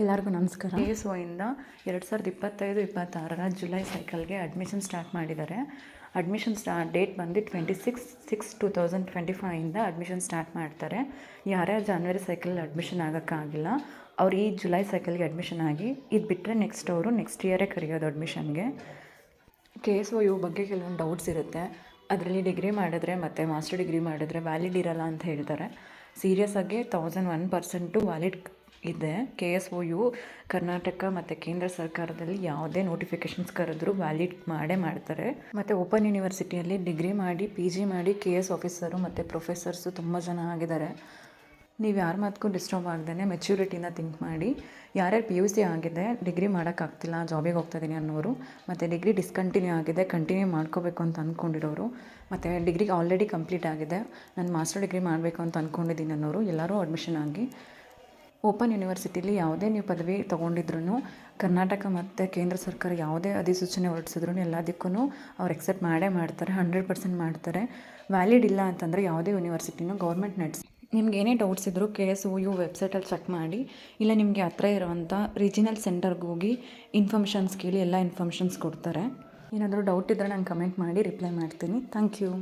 ಎಲ್ಲರಿಗೂ ನಮಸ್ಕಾರ. K S ಒಯಿಂದ ಎರಡು ಸಾವಿರದ ಇಪ್ಪತ್ತೈದು, ಇಪ್ಪತ್ತಾರರ ಜುಲೈ ಸೈಕಲ್ಗೆ ಅಡ್ಮಿಷನ್ ಸ್ಟಾರ್ಟ್ ಮಾಡಿದ್ದಾರೆ. ಅಡ್ಮಿಷನ್ ಸ್ಟಾ ಡೇಟ್ ಬಂದು twenty six six two thousand twenty ಫೈವಿಂದ admission start ಮಾಡ್ತಾರೆ. ಯಾರ್ಯಾರು ಜಾನ್ವರಿ ಸೈಕಲ್ ಅಡ್ಮಿಷನ್ ಆಗೋಕ್ಕಾಗಿಲ್ಲ, ಅವ್ರು ಈ ಜುಲೈ ಸೈಕಲ್ಗೆ ಅಡ್ಮಿಷನ್ ಆಗಿ ಇದು ಬಿಟ್ಟರೆ ನೆಕ್ಸ್ಟ್ ಅವರು ನೆಕ್ಸ್ಟ್ ಇಯರೇ ಕರೆಯೋದು ಅಡ್ಮಿಷನ್ಗೆ ಕೆ ಎಸ್ ಒ ಯು ಬಗ್ಗೆ ಕೆಲವೊಂದು ಡೌಟ್ಸ್ ಇರುತ್ತೆ. ಅದರಲ್ಲಿ ಡಿಗ್ರಿ ಮಾಡಿದ್ರೆ ಮತ್ತು ಮಾಸ್ಟರ್ ಡಿಗ್ರಿ ಮಾಡಿದ್ರೆ ವ್ಯಾಲಿಡ್ ಇರಲ್ಲ ಅಂತ ಹೇಳ್ತಾರೆ. ಸೀರಿಯಸ್ ಆಗಿ ತೌಸಂಡ್ ಒನ್ ಪರ್ಸೆಂಟು ವ್ಯಾಲಿಡ್ ಇದೆ. K S O U Karnataka ಮತ್ತು ಕೇಂದ್ರ ಸರ್ಕಾರದಲ್ಲಿ ಯಾವುದೇ ನೋಟಿಫಿಕೇಷನ್ಸ್ ಕರೆದ್ರೂ ವ್ಯಾಲಿಡ್ ಮಾಡೇ ಮಾಡ್ತಾರೆ. ಮತ್ತು ಓಪನ್ ಯೂನಿವರ್ಸಿಟಿಯಲ್ಲಿ ಡಿಗ್ರಿ ಮಾಡಿ ಪಿ ಜಿ ಮಾಡಿ ಕೆ ಎಸ್ ಆಫೀಸರು ಮತ್ತು ಪ್ರೊಫೆಸರ್ಸು ತುಂಬ ಜನ ಆಗಿದ್ದಾರೆ. ನೀವು ಯಾರ ಮಾತಕ್ಕೂ ಡಿಸ್ಟರ್ಬ್ ಆಗ್ದೇ ಮೆಚ್ಯೂರಿಟಿನ ಥಿಂಕ್ ಮಾಡಿ. ಯಾರ್ಯಾರು ಪಿ ಯು ಸಿ ಆಗಿದೆ ಡಿಗ್ರಿ ಮಾಡೋಕ್ಕಾಗ್ತಿಲ್ಲ ಜಾಬಿಗೆ ಹೋಗ್ತಾ ಇದ್ದೀನಿ ಅನ್ನೋರು, ಮತ್ತು ಡಿಗ್ರಿ ಡಿಸ್ಕಂಟಿನ್ಯೂ ಆಗಿದೆ ಕಂಟಿನ್ಯೂ ಮಾಡ್ಕೋಬೇಕು ಅಂತ ಅಂದ್ಕೊಂಡಿರೋರು ಮತ್ತು ಡಿಗ್ರಿ ಆಲ್ರೆಡಿ ಕಂಪ್ಲೀಟ್ ಆಗಿದೆ, ನಾನು ಮಾಸ್ಟರ್ ಡಿಗ್ರಿ ಮಾಡಬೇಕು ಅಂತ ಅಂದ್ಕೊಂಡಿದ್ದೀನಿ ಅನ್ನೋರು, ಎಲ್ಲರೂ ಅಡ್ಮಿಷನ್ ಆಗಿ ಓಪನ್ ಯೂನಿವರ್ಸಿಟಿಲಿ ಯಾವುದೇ ನೀವು ಪದವಿ ತೊಗೊಂಡಿದ್ರು ಕರ್ನಾಟಕ ಮತ್ತು ಕೇಂದ್ರ ಸರ್ಕಾರ ಯಾವುದೇ ಅಧಿಸೂಚನೆ ಹೊರಡಿಸಿದ್ರು ಎಲ್ಲದಕ್ಕೂ ಅವ್ರು ಎಕ್ಸೆಪ್ಟ್ ಮಾಡೇ ಮಾಡ್ತಾರೆ ಹಂಡ್ರೆಡ್ ಪರ್ಸೆಂಟ್ ಮಾಡ್ತಾರೆ. ವ್ಯಾಲಿಡ್ ಇಲ್ಲ ಅಂತಂದರೆ ಯಾವುದೇ ಯೂನಿವರ್ಸಿಟಿನೂ ಗೌರ್ಮೆಂಟ್ ನಡೆಸಿ ನಿಮ್ಗೆ ಏನೇ ಡೌಟ್ಸ್ ಇದ್ದರೂ ಕೆ ಎಸ್ ಒ ಯು ವೆಬ್ಸೈಟಲ್ಲಿ ಚೆಕ್ ಮಾಡಿ. ಇಲ್ಲ ನಿಮಗೆ ಹತ್ರ ಇರೋವಂಥ ರೀಜಿನಲ್ ಸೆಂಟರ್ಗೆ ಹೋಗಿ ಇನ್ಫಾರ್ಮೇಷನ್ಸ್ ಕೇಳಿ, ಎಲ್ಲ ಇನ್ಫಾರ್ಮೇಷನ್ಸ್ ಕೊಡ್ತಾರೆ. ಏನಾದರೂ ಡೌಟ್ ಇದ್ದರೆ ನಾನು ಕಮೆಂಟ್ ಮಾಡಿ ರಿಪ್ಲೈ ಮಾಡ್ತೀನಿ. Thank you